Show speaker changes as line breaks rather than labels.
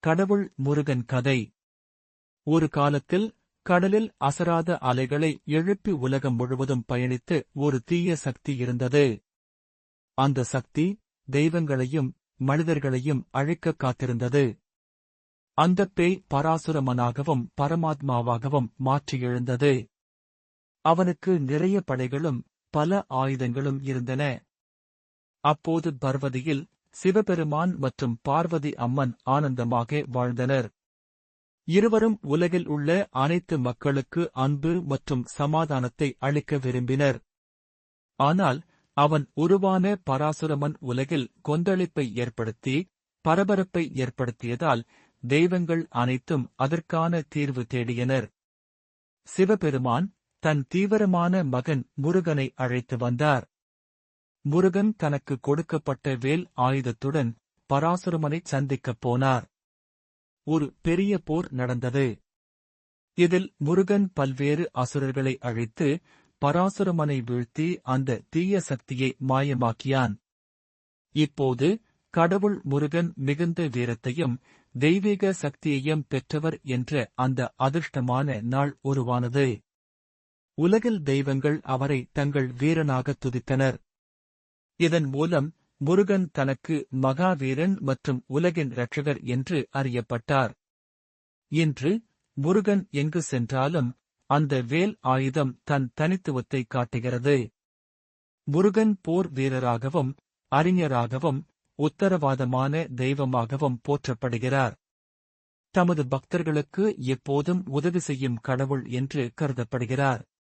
கடவுள் முருகன் கதை. ஒரு காலத்தில் கடலில் அசராத அலைகளை எழுப்பி உலகம் முழுவதும் பயணித்து ஒரு தீய சக்தி இருந்தது. அந்த சக்தி தெய்வங்களையும் மனிதர்களையும் அழைக்க காத்திருந்தது. அந்தப் பேய் பராசுரமனாகவும் பரமாத்மாவாகவும் மாற்றி எழுந்தது. அவனுக்கு நிறைய படைகளும் பல ஆயுதங்களும் இருந்தன. அப்போது பர்வதியில் சிவபெருமான் மற்றும் பார்வதி அம்மன் ஆனந்தமாக வாழ்ந்தனர். இருவரும் உலகில் உள்ள அனைத்து மக்களுக்கு அன்பு மற்றும் சமாதானத்தை அளிக்க விரும்பினர். ஆனால் அவன் உருவான பராசுரமன் உலகில் கொந்தளிப்பை ஏற்படுத்தி பரபரப்பை ஏற்படுத்தியதால் தெய்வங்கள் அனைத்தும் அதற்கான தீர்வு தேடியனர். சிவபெருமான் தன் தீவிரமான மகன் முருகனை அழைத்து வந்தார். முருகன் தனக்கு கொடுக்கப்பட்ட வேல் ஆயுதத்துடன் பராசுரமனைச் சந்திக்கப் போனார். ஒரு பெரிய போர் நடந்தது. இதில் முருகன் பல்வேறு அசுரர்களை அழைத்து பராசுரமனை வீழ்த்தி அந்த தீய சக்தியை மாயமாக்கியான் இப்போது கடவுள் முருகன் மிகுந்த வீரத்தையும் தெய்வீக சக்தியையும் பெற்றவர் என்ற அந்த அதிர்ஷ்டமான நாள் உருவானது. உலகில் தெய்வங்கள் அவரை தங்கள் வீரனாக துதித்தனர். இதன் மூலம் முருகன் தனக்கு மகாவீரன் மற்றும் உலகின் இரட்சகர் என்று அறியப்பட்டார். இன்று முருகன் எங்கு சென்றாலும் அந்த வேல் ஆயுதம் தன் தனித்துவத்தை காட்டுகிறது. முருகன் போர் வீரராகவும் அறிஞராகவும் உத்தரவாதமான தெய்வமாகவும் போற்றப்படுகிறார். தமது பக்தர்களுக்கு எப்போதும் உதவி செய்யும் கடவுள் என்று கருதப்படுகிறார்.